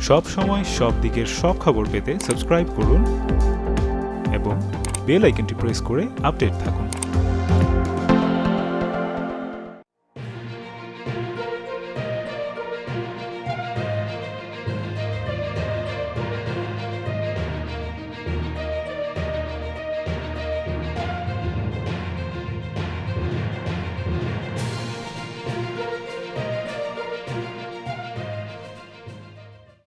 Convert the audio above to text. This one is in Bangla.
সব সময় সব দিকের সব খবর পেতে সাবস্ক্রাইব করুন এবং বেল আইকনটি প্রেস করে আপডেট থাকুন।